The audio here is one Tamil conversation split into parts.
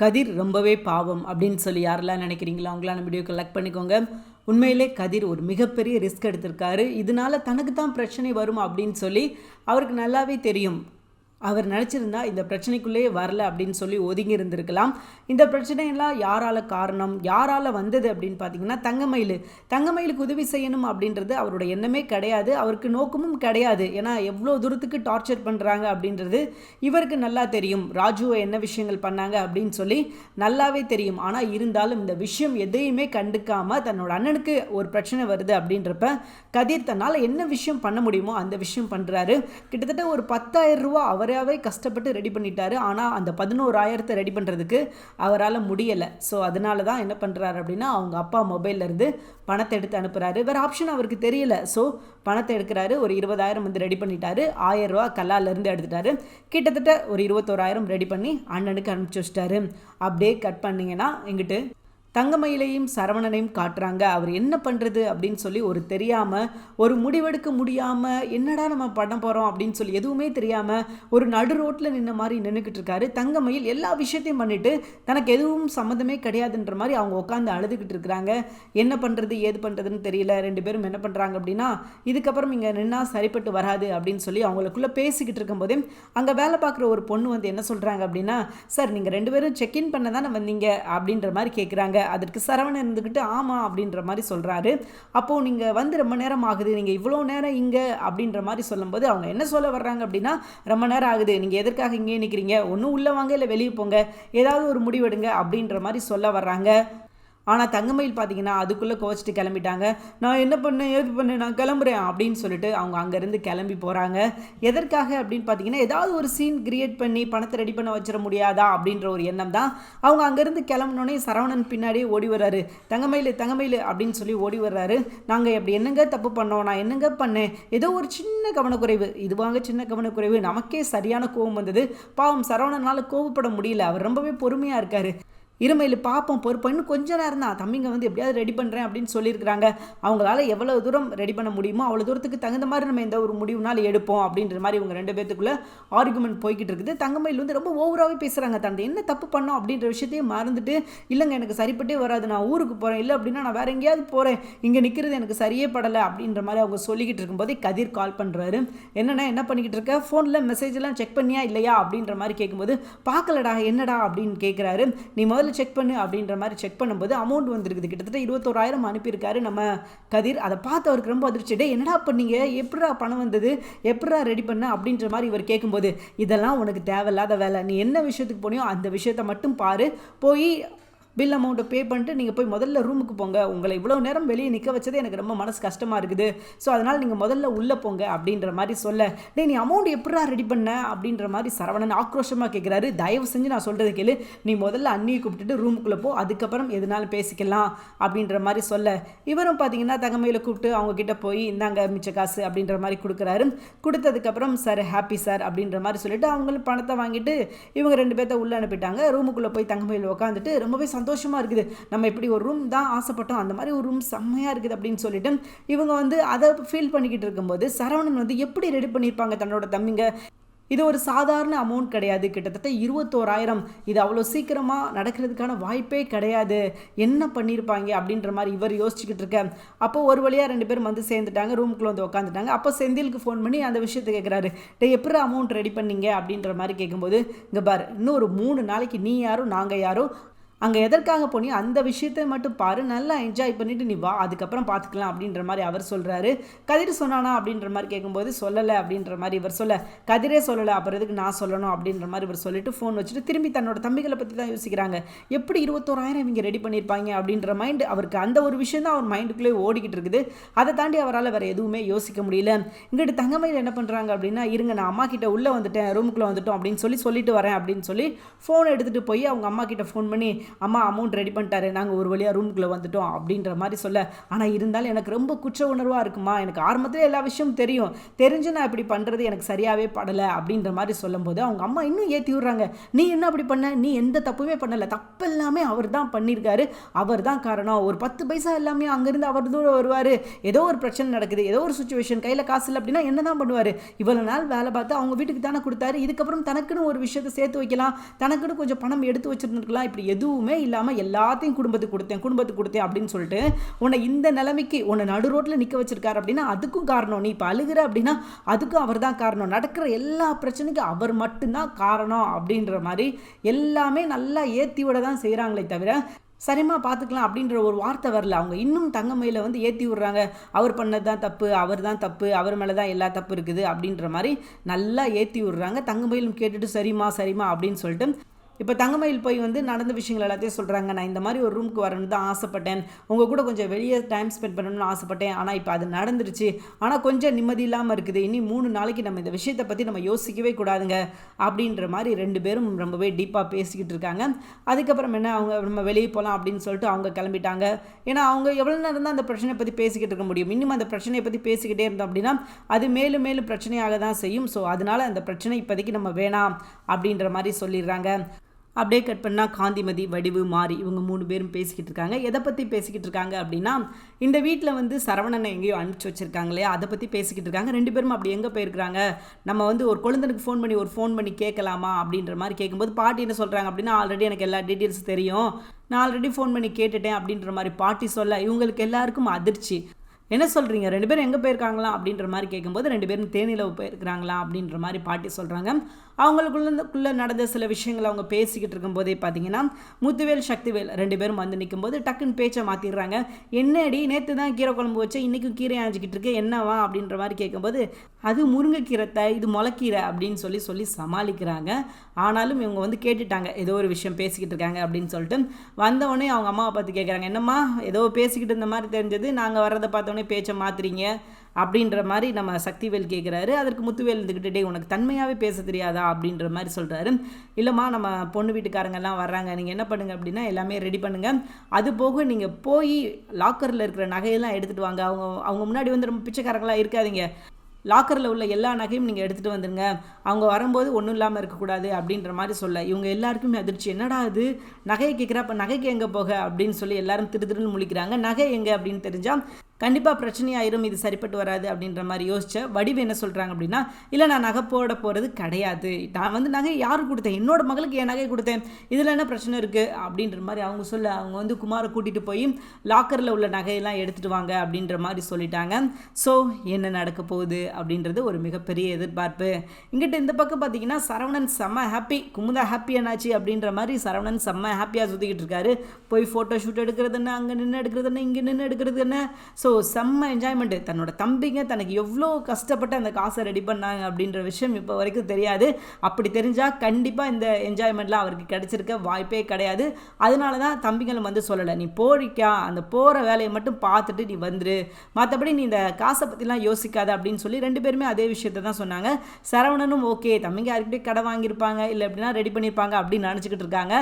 கதிர் ரொம்பவே பாவம் அப்படின்னு சொல்லி யாரெல்லாம் நினைக்கிறீங்களோ அவங்களாம் நம்ம வீடியோ கலெக்ட் பண்ணிக்கோங்க. உண்மையிலே கதிர் ஒரு மிகப்பெரிய ரிஸ்க் எடுத்திருக்காரு. இதனால தனக்கு தான் பிரச்சனை வரும் அப்படின்னு சொல்லி அவருக்கு நல்லாவே தெரியும். அவர் நினச்சிருந்தா இந்த பிரச்சனைக்குள்ளேயே வரல அப்படின்னு சொல்லி ஒதுங்கி இருந்திருக்கலாம் இந்த பிரச்சனையெல்லாம் யாரால காரணம்? யாரால வந்தது அப்படின்னு பார்த்தீங்கன்னா தங்கமயில். தங்கமயிலுக்கு உதவி செய்யணும் அப்படின்றது அவரோட எண்ணமே கிடையாது. அவருக்கு நோக்கமும் கிடையாது. ஏன்னா எவ்வளோ தூரத்துக்கு டார்ச்சர் பண்ணுறாங்க அப்படின்றது இவருக்கு நல்லா தெரியும். ராஜுவை என்ன விஷயங்கள் பண்ணாங்க அப்படின்னு சொல்லி நல்லாவே தெரியும். ஆனால் இருந்தாலும் இந்த விஷயம் எதையுமே கண்டுக்காமல் தன்னோட அண்ணனுக்கு ஒரு பிரச்சனை வருது அப்படின்றப்ப கதிர் தன்னால் என்ன விஷயம் பண்ண முடியுமோ அந்த விஷயம் பண்ணுறாரு கிட்டத்தட்ட ஒரு பத்தாயிரம் ரூபா அவராகவே கஷ்டப்பட்டு ரெடி பண்ணிட்டாரு. ஆனால் அந்த பதினோராயிரத்தை ரெடி பண்ணுறதுக்கு அவரால் முடியலை. ஸோ அதனால தான் என்ன பண்ணுறாரு அப்படின்னா அவங்க அப்பா மொபைல்லேருந்து பணத்தை எடுத்து அனுப்புகிறாரு வேறு ஆப்ஷன் அவருக்கு தெரியல. ஸோ பணத்தை எடுக்கிறாரு. ஒரு இருபதாயிரம் வந்து ரெடி பண்ணிட்டாரு. ஆயிரம் ரூபா கல்லாலேருந்து எடுத்துட்டாரு. கிட்டத்தட்ட ஒரு இருபத்தோராயிரம் ரெடி பண்ணி அண்ணனுக்கு அனுப்பிச்சி வச்சிட்டாரு. அப்படியே கட் பண்ணிங்கன்னா எங்கிட்டு தங்கமயிலையும் சரவணனையும் காட்டுறாங்க. அவர் என்ன பண்ணுறது அப்படின்னு சொல்லி ஒரு தெரியாமல் ஒரு முடிவெடுக்க முடியாமல் என்னடா நம்ம பண்ண போகிறோம் அப்படின்னு சொல்லி எதுவுமே தெரியாமல் ஒரு நடு ரோட்டில் நின்ன மாதிரி நின்றுக்கிட்டு இருக்காரு. தங்கமயில் எல்லா விஷயத்தையும் பண்ணிவிட்டு தனக்கு எதுவும் சம்மந்தமே கிடையாதுன்ற மாதிரி அவங்க உட்காந்து அழுதுகிட்டு இருக்கிறாங்க. என்ன பண்ணுறது ஏது பண்ணுறதுன்னு தெரியல. ரெண்டு பேரும் என்ன பண்ணுறாங்க அப்படின்னா இதுக்கப்புறம் இங்கே நின்னா சரிப்பட்டு வராது அப்படின்னு சொல்லி அவங்களுக்குள்ளே பேசிக்கிட்டு இருக்கும்போதே அங்கே வேலை பார்க்குற ஒரு பொண்ணு வந்து என்ன சொல்கிறாங்க அப்படின்னா சார் நீங்கள் ரெண்டு பேரும் செக்இன் பண்ண தானே வந்தீங்க? அப்படின்ற மாதிரி கேட்குறாங்க அதற்கு சரவணன் இருந்துக்கிட்டு ஆமாம் அப்படின்ற மாதிரி சொல்கிறாரு அப்போது நீங்கள் வந்து ரொம்ப நேரம் ஆகுது நீங்கள் இவ்வளோ நேரம் இங்கே அப்படின்ற மாதிரி சொல்லும்போது அவங்க என்ன சொல்ல வர்றாங்க அப்படின்னா ரொம்ப நேரம் ஆகுது நீங்கள் எதற்காக இங்கே நிற்கிறீங்க ஒன்றும் உள்ளே வாங்க இல்லை வெளியே போங்க. ஏதாவது ஒரு முடிவெடுங்க அப்படின்ற மாதிரி சொல்ல வர்றாங்க. ஆனால் தங்கமயில் பார்த்தீங்கன்னா அதுக்குள்ளே கோச்சிட்டு கிளம்பிட்டாங்க. நான் என்ன பண்ணேன்? ஏது பண்ணேன்? நான் கிளம்புறேன் அப்படின்னு சொல்லிட்டு அவங்க அங்கேருந்து கிளம்பி போகிறாங்க எதற்காக அப்படின்னு பார்த்தீங்கன்னா ஏதாவது ஒரு சீன் கிரியேட் பண்ணி பணத்தை ரெடி பண்ண வச்சிட முடியாதா அப்படின்ற ஒரு எண்ணம் தான். அவங்க அங்கேருந்து கிளம்பினோடனே சரவணன் பின்னாடியே ஓடி வர்றாரு. தங்கமயில் தங்கமயில் அப்படின்னு சொல்லி ஓடி வர்றாரு. நாங்கள் எப்படி என்னங்க தப்பு பண்ணோம்? நான் என்னங்க பண்ணேன்? ஏதோ ஒரு சின்ன கவனக்குறைவு. இதுவாங்க சின்ன கவனக்குறைவு. நமக்கே சரியான கோபம் வந்தது. பாவம் சரவணனால் கோவப்பட முடியல. அவர் ரொம்பவே பொறுமையாக இருக்காரு. இருமையில் பார்ப்போம் பொறுப்போம் இன்னும் கொஞ்ச நேரம் தான். தம்பிங்க வந்து எப்படியாவது ரெடி பண்ணுறேன் அப்படின்னு சொல்லியிருக்கிறாங்க. அவங்களால எவ்வளோ தூரம் ரெடி பண்ண முடியுமோ அவ்வளோ தூரத்துக்கு தகுந்த மாதிரி நம்ம எந்த ஒரு முடிவுனாலும் எடுப்போம் அப்படின்ற மாதிரி இவங்க ரெண்டு பேத்துக்குள்ளே ஆர்குமெண்ட் போய்கிட்டு இருக்குது. தங்கமயில் வந்து ரொம்ப ஓவராகவே பேசுகிறாங்க தந்தை. என்ன தப்பு பண்ணோம் அப்படின்ற விஷயத்தையும் மறந்துட்டு இல்லைங்க எனக்கு சரிப்பட்டே வராது. நான் ஊருக்கு போகிறேன் இல்லை அப்படின்னா நான் வேறு எங்கேயாவது போகிறேன் இங்கே நிற்கிறது எனக்கு சரியே படலை அப்படின்ற மாதிரி அவங்க சொல்லிக்கிட்டு இருக்கும்போதே கதிர் கால் பண்ணுறாரு என்னண்ணா என்ன பண்ணிக்கிட்டு இருக்க? ஃபோனில் மெசேஜ்லாம் செக் பண்ணியா இல்லையா அப்படின்ற மாதிரி கேட்கும்போது பார்க்கலடா என்னடா அப்படின்னு கேட்குறாரு நீ முதல்ல செக் பண்ணு அப்படின்ற மாதிரி செக் பண்ணும்போது அமௌண்ட் வந்திருக்குது. கிட்டத்தட்ட இருபத்தோராயிரம் அனுப்பியிருக்காரு நம்ம கதிர். அதை பார்த்து அவருக்கு ரொம்ப அதிர்ச்சி. டே என்னடா பண்ணீங்க? எப்படா பணம் வந்தது? எப்படா ரெடி பண்ண? அப்படின்ற மாதிரி இவர் கேட்கும்போது இதெல்லாம் உனக்கு தேவையில்லாத வேலை. நீ என்ன விஷயத்துக்கு போனியோ அந்த விஷயத்த மட்டும் பாரு. போய் பில் அமௌண்ட்டை பே பண்ணிட்டு நீங்கள் போய் முதல்ல ரூமுக்கு போங்க. உங்களை இவ்வளோ நேரம் வெளியே நிற்க வச்சதே எனக்கு ரொம்ப மனசு கஷ்டமாக இருக்குது. ஸோ அதனால் நீங்கள் முதல்ல உள்ளே போங்க அப்படின்ற மாதிரி சொல்ல. டே நீ அமௌண்ட் எப்படா ரெடி பண்ண? அப்படின்ற மாதிரி சரவணன் ஆக்ரோஷமாக கேட்குறாரு தயவு செஞ்சு நான் சொல்கிறது கேளு. நீ முதல்ல அண்ணியை கூப்பிட்டுட்டு ரூமுக்குள்ளே போ. அதுக்கப்புறம் எதுனாலும் பேசிக்கலாம் அப்படின்ற மாதிரி சொல்ல. இவரும் பார்த்தீங்கன்னா தங்கமையில் கூப்பிட்டு அவங்க கிட்ட போய் இந்தாங்க மிச்ச காசு அப்படின்ற மாதிரி கொடுக்குறாரு. கொடுத்ததுக்கப்புறம் சார் ஹாப்பி சார் அப்படின்ற மாதிரி சொல்லிட்டு அவங்களும் பணத்தை வாங்கிட்டு இவங்க ரெண்டு பேர்த்த உள்ளே அனுப்பிட்டாங்க. ரூமுக்குள்ளே போய் தங்கமையில் உட்காந்துட்டு ரொம்பவே சந்தோஷம் சந்தோஷமாக இருக்குது. நம்ம இப்படி ஒரு ரூம் தான் ஆசைப்பட்டோம் அந்த மாதிரி ஒரு ரூம் செம்மையாக இருக்குது அப்படின்னு சொல்லிட்டு இவங்க வந்து அதை ஃபீல் பண்ணிக்கிட்டு இருக்கும்போது சரவணன் வந்து எப்படி ரெடி பண்ணியிருப்பாங்க தன்னோட தம்பிங்க? இது ஒரு சாதாரண அமௌண்ட் கிடையாது. கிட்டத்தட்ட இருபத்தோராயிரம். இது அவ்வளோ சீக்கிரமாக நடக்கிறதுக்கான வாய்ப்பே கிடையாது. என்ன பண்ணியிருப்பாங்க அப்படின்ற மாதிரி இவர் யோசிச்சுக்கிட்டு இருக்க அப்போ ஒரு வழியாக ரெண்டு பேரும் வந்து சேர்ந்துட்டாங்க. ரூமுக்குள்ளே வந்து உட்காந்துட்டாங்க அப்போ செந்திலுக்கு ஃபோன் பண்ணி அந்த விஷயத்தை கேட்குறாரு டே எப்படி அமௌண்ட் ரெடி பண்ணீங்க? அப்படின்ற மாதிரி கேட்கும்போது இங்கே பாரு இன்னும் ஒரு மூணு நாளைக்கு நீ யாரும் நாங்கள் யாரும் அங்கே எதற்காக போனி அந்த விஷயத்தை மட்டும் பாரு நல்லா என்ஜாய் பண்ணிட்டு நீ வா அதுக்கப்புறம் பார்த்துக்கலாம் அப்படின்ற மாதிரி அவர் சொல்கிறாரு கதிர் சொன்னானா அப்படின்ற மாதிரி கேட்கும்போது சொல்லலை அப்படின்ற மாதிரி இவர் சொல்ல கதிரே சொல்லலை அப்புறம் எதுக்கு நான் சொல்லணும் அப்படின்ற மாதிரி இவர் சொல்லிட்டு ஃபோன் வச்சுட்டு திரும்பி தன்னோட தம்பிகளை பற்றி தான் யோசிக்கிறாங்க. எப்படி இருபத்தோராயிரம் இவங்க ரெடி பண்ணியிருப்பாங்க அப்படின்ற மைண்ட் அவருக்கு அந்த ஒரு விஷயம் தான் அவர் மைண்டுக்குள்ளே ஓடிக்கிட்டு இருக்குது. அதை தாண்டி அவரால் வேறு எதுவுமே யோசிக்க முடியல. இங்கிட்டு தங்கமையில் என்ன பண்ணுறாங்க அப்படின்னா இருங்க நான் அம்மா கிட்ட உள்ளே வந்துட்டேன் ரூமுக்குள்ளே வந்துட்டோம் அப்படின்னு சொல்லி சொல்லிட்டு வரேன் அப்படின்னு சொல்லி ஃபோன் எடுத்துகிட்டு போய் அவங்க அம்மா கிட்ட ஃபோன் பண்ணி அம்மா அமௌண்ட் ரெடி பண்ணிட்டாரு நாங்கள் ஒரு வழியாக ரூமுக்குள்ளே வந்துட்டோம் அப்படின்ற மாதிரி சொல்ல. ஆனால் இருந்தாலும் எனக்கு ரொம்ப குற்ற உணர்வாக இருக்குமா? எனக்கு ஆரம்பத்தில் எல்லா விஷயமும் தெரியும். தெரிஞ்சு நான் இப்படி பண்ணுறது எனக்கு சரியாகவே படலை அப்படின்ற மாதிரி சொல்லும்போது அவங்க அம்மா இன்னும் ஏற்றி விட்றாங்க. நீ என்ன அப்படி பண்ண? நீ எந்த தப்புமே பண்ணலை. தப்பு எல்லாமே அவர் தான் பண்ணியிருக்காரு அவர் தான் காரணம். ஒரு பத்து பைசா எல்லாமே அங்கேருந்து அவர் தூரம் வருவார். ஏதோ ஒரு பிரச்சனை நடக்குது. ஏதோ ஒரு சுச்சுவேஷன் கையில் காசு இல்லை அப்படின்னா என்ன தான் பண்ணுவார்? இவ்வளோ நாள் வேலை பார்த்து அவங்க வீட்டுக்கு தானே கொடுத்தாரு. இதுக்கப்புறம் தனக்குன்னு ஒரு விஷயத்தை சேர்த்து வைக்கலாம். தனக்குன்னு கொஞ்சம் பணம் எடுத்து வச்சுருந்துருக்கலாம். இப்படி எதுவும் இல்லாமல் எல்லாத்தையும் குடும்பத்துக்கு கொடுத்தேன் குடும்பத்துக்கு கொடுத்தேன் அப்படின்னு சொல்லிட்டு உன்னை இந்த நிலைமைக்கு உன்னை நடு ரோட்டில் நிற்க வச்சிருக்காரு அப்படின்னா அதுக்கும் காரணம். நீ இப்போ அழுகிற அப்படின்னா அதுக்கும் அவர் தான் காரணம். நடக்கிற எல்லா பிரச்சனைக்கும் அவர் மட்டும்தான் காரணம் அப்படின்ற மாதிரி எல்லாமே நல்லா ஏற்றி விட தான் செய்கிறாங்களே தவிர சரிம்மா பார்த்துக்கலாம் அப்படின்ற ஒரு வார்த்தை வரல. அவங்க இன்னும் தங்கமயில வந்து ஏற்றி விட்றாங்க. அவர் பண்ணது தான் தப்பு அவர் தான் தப்பு அவர் மேலே தான் எல்லா தப்பு இருக்குது அப்படின்ற மாதிரி நல்லா ஏற்றி விட்றாங்க. தங்கமயிலும் கேட்டுட்டு சரிம்மா சரிம்மா அப்படின்னு சொல்லிட்டு இப்போ தங்கமயில் போய் வந்து நடந்த விஷயங்கள் எல்லாத்தையும் சொல்கிறாங்க நான் இந்த மாதிரி ஒரு ரூமுக்கு வரணும்னு தான் ஆசைப்பட்டேன். உங்கள் கூட கொஞ்சம் வெளியே டைம் ஸ்பெண்ட் பண்ணணும்னு ஆசைப்பட்டேன். ஆனால் இப்போ அது நடந்துருச்சு. ஆனால் கொஞ்சம் நிம்மதி இல்லாமல் இருக்குது. இனி மூணு நாளைக்கு நம்ம இந்த விஷயத்தை பற்றி நம்ம யோசிக்கவே கூடாதுங்க. அப்படின்ற மாதிரி ரெண்டு பேரும் ரொம்பவே டீப்பாக பேசிக்கிட்டு இருக்காங்க. அதுக்கப்புறம் என்ன? அவங்க நம்ம வெளியே போகலாம் அப்படின்னு சொல்லிட்டு அவங்க கிளம்பிட்டாங்க. ஏன்னா அவங்க எவ்வளோ நேரம் தான் அந்த பிரச்சனையை பற்றி பேசிக்கிட்டு இருக்க முடியும். இன்னும் அந்த பிரச்சனையை பற்றி பேசிக்கிட்டே இருந்தோம் அப்படின்னா அது மேலும் மேலும் பிரச்சனையாக தான் செய்யும். ஸோ அதனால் அந்த பிரச்சனை இப்போதைக்கு நம்ம வேணாம் அப்படின்ற மாதிரி சொல்லிடுறாங்க. அப்படியே கட் பண்ணால் காந்திமதி வடிவு மாறி இவங்க மூணு பேரும் பேசிக்கிட்டு இருக்காங்க. எதை பற்றி பேசிக்கிட்டு இருக்காங்க அப்படின்னா இந்த வீட்டில் வந்து சரவணனை எங்கேயோ அனுப்பிச்சி வச்சுருக்காங்களே இல்லையா? அதை பற்றி பேசிக்கிட்டு இருக்காங்க. ரெண்டு பேரும் அப்படி எங்கே போயிருக்கிறாங்க? நம்ம வந்து ஒரு குழந்தனுக்கு ஃபோன் பண்ணி ஒரு ஃபோன் பண்ணி கேட்கலாமா அப்படின்ற மாதிரி கேட்கும்போது பாட்டி என்ன சொல்கிறாங்க அப்படின்னா ஆல்ரெடி எனக்கு எல்லா டீட்டெயில்ஸ் தெரியும். நான் ஆல்ரெடி ஃபோன் பண்ணி கேட்டுட்டேன் அப்படின்ற மாதிரி பாட்டி சொல்ல இவங்களுக்கு எல்லாருக்கும் அதிர்ச்சி. என்ன சொல்கிறீங்க ரெண்டு பேரும் எங்கே போயிருக்காங்களா அப்படின்ற மாதிரி கேட்கும்போது ரெண்டு பேரும் தேனிலவு போயிருக்கிறாங்களா அப்படின்ற மாதிரி பாட்டி சொல்கிறாங்க அவங்களுக்குள்ளக்குள்ளே நடந்த சில விஷயங்களை அவங்க பேசிக்கிட்டு இருக்கும்போதே பார்த்தீங்கன்னா முத்துவேல் சக்திவேல் ரெண்டு பேரும் வந்து நிற்கும்போது டக்குன்னு பேச்சை மாற்றிடுறாங்க என்னடி நேற்று தான் கீரை குழம்பு வச்சு இன்றைக்கும் கீரை ஆஞ்சிக்கிட்டு இருக்கு என்னவா அப்படின்ற மாதிரி கேட்கும்போது அது முருங்கைக்கீரைத்தை இது முளைக்கீரை அப்படின்னு சொல்லி சொல்லி சமாளிக்கிறாங்க. ஆனாலும் இவங்க வந்து கேட்டுட்டாங்க ஏதோ ஒரு விஷயம் பேசிக்கிட்டு இருக்காங்க அப்படின்னு சொல்லிட்டு. வந்தவொடனே அவங்க அம்மாவை பார்த்து கேட்குறாங்க என்னம்மா ஏதோ பேசிக்கிட்டு இருந்த மாதிரி தெரிஞ்சது நாங்கள் வர்றதை பார்த்தோன்னே பேச்சை மாற்றுறீங்க அப்படின்ற மாதிரி நம்ம சக்திவேல் கேட்குறாரு அதற்கு முத்துவேல் இருந்துக்கிட்டு டே உனக்கு தன்மையாகவே பேச தெரியாதா? அப்படின்ற மாதிரி சொல்கிறாரு இல்லைம்மா நம்ம பொண்ணு வீட்டுக்காரங்கெல்லாம் வர்றாங்க. நீங்கள் என்ன பண்ணுங்க அப்படின்னா எல்லாமே ரெடி பண்ணுங்கள் அது போக நீங்கள் போய் லாக்கரில் இருக்கிற நகையெல்லாம் எடுத்துகிட்டு வாங்க. அவங்க அவங்க முன்னாடி வந்து ரொம்ப பிச்சைக்காரங்களாம் இருக்காதீங்க. லாக்கரில் உள்ள எல்லா நகையும் நீங்கள் எடுத்துகிட்டு வந்துடுங்க அவங்க வரும்போது ஒன்றும் இல்லாமல் இருக்கக்கூடாது. அப்படின்ற மாதிரி சொல்ல இவங்க எல்லாருக்குமே அதிர்ச்சி. என்னடா அது நகையை கேட்குறா அப்போ நகைக்கு எங்கே போக? அப்படின்னு சொல்லி எல்லாரும் திரு திருன்னு முழிக்கிறாங்க. நகை எங்கே? அப்படின்னு தெரிஞ்சால் கண்டிப்பாக பிரச்சனையாயிரும் இது சரிப்பட்டு வராது அப்படின்ற மாதிரி யோசிச்ச வடிவு என்ன சொல்கிறாங்க அப்படின்னா இல்லை நான் நகை போட போகிறது கிடையாது. நான் வந்து நகை யாருக்கு கொடுத்தேன்? என்னோட மகளுக்கு என் நகை கொடுத்தேன். இதில் என்ன பிரச்சனை இருக்குது அப்படின்ற மாதிரி அவங்க சொல்ல அவங்க வந்து குமாரை கூட்டிகிட்டு போய் லாக்கரில் உள்ள நகையெல்லாம் எடுத்துகிட்டு வாங்க அப்படின்ற மாதிரி சொல்லிட்டாங்க. ஸோ என்ன நடக்க போகுது அப்படின்றது ஒரு மிகப்பெரிய எதிர்பார்ப்பு. இங்கிட்ட இந்த பக்கம் பார்த்தீங்கன்னா சரவணன் செம்ம ஹாப்பி குமுதா ஹாப்பி என்னாச்சு அப்படின்ற மாதிரி சரவணன் செம்ம ஹாப்பியாக சுற்றிக்கிட்டு இருக்காரு. போய் ஃபோட்டோ ஷூட் எடுக்கிறது என்ன அங்கே நின்று எடுக்கிறது என்ன இங்கே நின்று எடுக்கிறது என்ன? ஸோ செம்ம என்ஜாய்மெண்ட்டு தன்னோட தம்பிங்க தனக்கு எவ்வளோ கஷ்டப்பட்டு அந்த காசை ரெடி பண்ணாங்க அப்படின்ற விஷயம் இப்போ வரைக்கும் தெரியாது. அப்படி தெரிஞ்சால் கண்டிப்பாக இந்த என்ஜாய்மெண்ட்லாம் அவருக்கு கிடைச்சிருக்க வாய்ப்பே கிடையாது. அதனால தான் தம்பிங்களும் வந்து சொல்லலை நீ போறிக்கா அந்த போகிற வேலையை மட்டும் பார்த்துட்டு நீ வந்துரு. மற்றபடி நீ இந்த காசை பற்றிலாம் யோசிக்காத அப்படின்னு சொல்லி ரெண்டு பேருமே அதே விஷயத்தை தான் சொன்னாங்க. சரவணனும் ஓகே தம்பிங்க யாருக்கிட்டே கடை வாங்கியிருப்பாங்க இல்லை எப்படின்னா ரெடி பண்ணியிருப்பாங்க அப்படின்னு நினச்சிக்கிட்டு இருக்காங்க.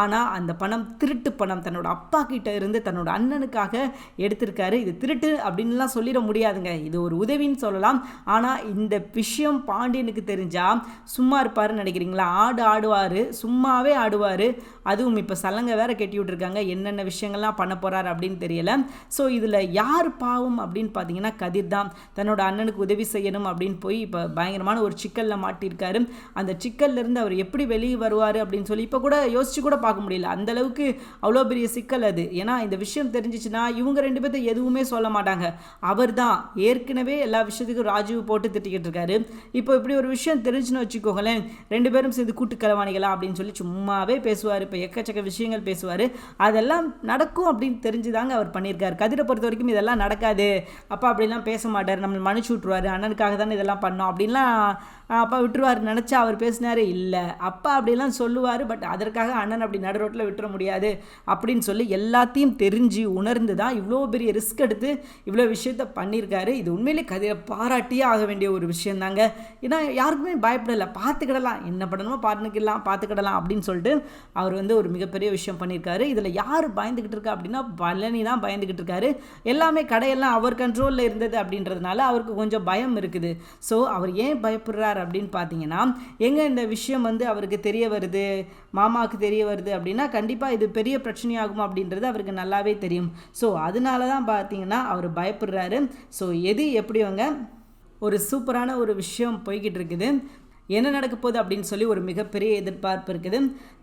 ஆனால் அந்த பணம் திருட்டு பணம் தன்னோட அப்பா கிட்ட இருந்து தன்னோட அண்ணனுக்காக எடுத்திருக்காரு. இது திருட்டு அப்படின்லாம் சொல்லிட முடியாதுங்க. இது ஒரு உதவின்னு சொல்லலாம். ஆனால் இந்த விஷயம் பாண்டியனுக்கு தெரிஞ்சால் சும்மா இருப்பாருன்னு நினைக்கிறீங்களா? ஆடு ஆடுவார் சும்மாவே ஆடுவார். அதுவும் இப்போ சலங்கை வேற கெட்டி விட்டுருக்காங்க. என்னென்ன விஷயங்கள்லாம் பண்ண போகிறார் அப்படின்னு தெரியல. ஸோ இதில் யார் பாவம் அப்படின்னு பார்த்தீங்கன்னா கதிர் தான். தன்னோட அண்ணனுக்கு உதவி செய்யணும் அப்படின்னு போய் இப்போ பயங்கரமான ஒரு சிக்கலில் மாட்டியிருக்காரு அந்த சிக்கல்லேருந்து அவர் எப்படி வெளியே வருவார் அப்படின்னு சொல்லி இப்போ கூட யோசிச்சு கூட பார்க்க முடியல. அந்தளவுக்கு அவ்வளோ பெரிய சிக்கல் அது. ஏன்னா இந்த விஷயம் தெரிஞ்சிச்சுன்னா இவங்க ரெண்டு பேர்த்த எதுவுமே சொல்ல மாட்டாங்க அவர் தான் ஏற்கனவே எல்லா விஷயத்துக்கும் ராஜீவ் போட்டு திட்டிக்கிட்டு இருக்காரு. இப்போ இப்படி ஒரு விஷயம் தெரிஞ்சுன்னு வச்சுக்கோங்களேன். ரெண்டு பேரும் சேர்ந்து கூட்டு கலவாணிகளா அப்படின்னு சொல்லி சும்மாவே பேசுவார். இப்போ எக்கச்சக்க விஷயங்கள் பேசுவார். அதெல்லாம் நடக்கும் அப்படின்னு தெரிஞ்சுதாங்க அவர் பண்ணியிருக்காரு. கதிரை பொறுத்த வரைக்கும் இதெல்லாம் நடக்காது. அப்பா அப்படிலாம் பேச மாட்டார். நம்மளை மன்னிச்சு விட்ருவார் அண்ணனுக்காக தானே இதெல்லாம் பண்ணோம். அப்படின்லாம் அப்பா விட்டுருவார் நினச்சா அவர் பேசினாரே இல்லை. அப்பா அப்படிலாம் சொல்லுவார். பட் அதற்காக அண்ணன் அப்படி நடு ரோட்டில் விட்டுற முடியாது. அப்படின்னு சொல்லி எல்லாத்தையும் தெரிஞ்சு உணர்ந்து தான் இவ்வளோ பெரிய ரிஸ்க் எடுத்து வந்து இவ்வளோ விஷயத்த பண்ணியிருக்காரு. இது உண்மையிலே கதிரை பாராட்டியே ஆக வேண்டிய ஒரு விஷயம் தாங்க ஏன்னா யாருக்குமே பயப்படலை. பார்த்துக்கிடலாம். என்ன பண்ணணுமோ பார்த்துக்கலாம் பார்த்துக்கிடலாம் அப்படின்னு சொல்லிட்டு அவர் வந்து ஒரு மிகப்பெரிய விஷயம் பண்ணியிருக்காரு. இதில் யார் பயந்துக்கிட்டு இருக்கா அப்படின்னா பழனி தான் பயந்துக்கிட்டு இருக்காரு. எல்லாமே கடையெல்லாம் அவர் கண்ட்ரோலில் இருந்தது அப்படின்றதுனால அவருக்கு கொஞ்சம் பயம் இருக்குது. ஸோ அவர் ஏன் பயப்படுறார் அப்படின்னு பார்த்தீங்கன்னா எங்கே இந்த விஷயம் வந்து அவருக்கு தெரிய வருது மாமாவுக்கு தெரிய வருது அப்படின்னா கண்டிப்பாக இது பெரிய பிரச்சனையாகும் அப்படின்றது அவருக்கு நல்லாவே தெரியும். ஸோ அதனால தான் பார்த்தீங்கன்னா அவர் பயப்படுறாரு. ஸோ எது எப்படிவங்க ஒரு சூப்பரான ஒரு விஷயம் போய்கிட்டு இருக்குது. என்ன நடக்க போகுது அப்படின்னு சொல்லி ஒரு மிகப்பெரிய எதிர்பார்ப்பு இருக்குது.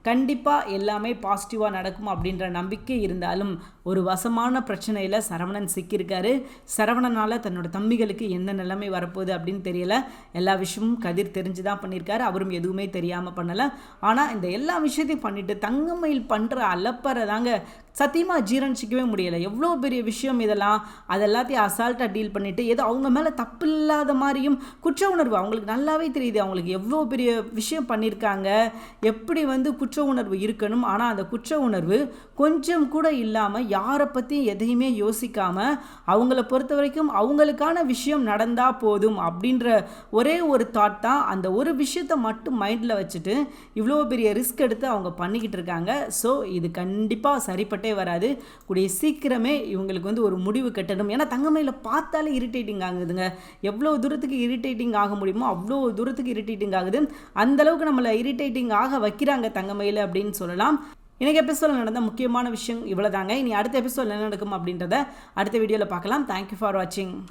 கண்டிப்பாக எல்லாமே பாசிட்டிவாக நடக்கும் அப்படின்ற நம்பிக்கை இருந்தாலும் ஒரு வசமான பிரச்சனையில் சரவணன் சிக்கியிருக்காரு. சரவணனால் தன்னோட தம்பிகளுக்கு எந்த நிலைமை வரப்போகுது அப்படின்னு தெரியல. எல்லா விஷயமும் கதிர் தெரிஞ்சு தான் பண்ணியிருக்காரு. அவரும் எதுவுமே தெரியாமல் பண்ணலை. ஆனால் இந்த எல்லா விஷயத்தையும் பண்ணிவிட்டு தங்கமயில் பண்ணுற அலப்பறை தாங்க சத்தியமாக ஜீரணிச்சிக்கவே முடியலை. எவ்வளோ பெரிய விஷயம் இதெல்லாம்? அதெல்லாத்தையும் அசால்ட்டாக டீல் பண்ணிவிட்டு ஏதோ அவங்க மேலே தப்பு இல்லாத மாதிரியும் குற்ற உணர்வு. அவங்களுக்கு நல்லாவே தெரியுது. அவங்களுக்கு எவ்வளோ பெரிய விஷயம் பண்ணியிருக்காங்க. எப்படி வந்து குற்ற குற்ற உணர்வு இருக்கணும். ஆனால் அந்த குற்ற உணர்வு கொஞ்சம் கூட இல்லாமல் யாரை பற்றி எதையுமே யோசிக்காமல் அவங்கள பொறுத்த வரைக்கும் அவங்களுக்கான விஷயம் நடந்தால் போதும் அப்படின்ற ஒரே ஒரு தாட் தான் அந்த ஒரு விஷயத்தை மட்டும் மைண்டில் வச்சுட்டு இவ்வளோ பெரிய ரிஸ்க் எடுத்து அவங்க பண்ணிக்கிட்டு இருக்காங்க. ஸோ இது கண்டிப்பாக சரிப்பட்டே வராது. கூடிய சீக்கிரமே இவங்களுக்கு வந்து ஒரு முடிவு கட்டணும். ஏன்னா தங்கமையில் பார்த்தாலே இரிட்டேட்டிங் ஆகுதுங்க. எவ்வளோ தூரத்துக்கு இரிட்டேட்டிங் ஆக முடியுமோ அவ்வளோ தூரத்துக்கு இரிட்டேட்டிங் ஆகுது. அந்த அளவுக்கு நம்மளை இரிட்டேட்டிங் ஆக வைக்கிறாங்க தங்கமயில. அப்படின்னு சொல்லலாம். எனக்கு எபிசோடில் நடந்த முக்கியமான விஷயம் இவ்வளோ தாங்க இனி அடுத்த எபிசோட் என்ன நடக்கும் அப்படின்றத அடுத்த வீடியோவில் பார்க்கலாம். தேங்க்யூ ஃபார் வாட்சிங்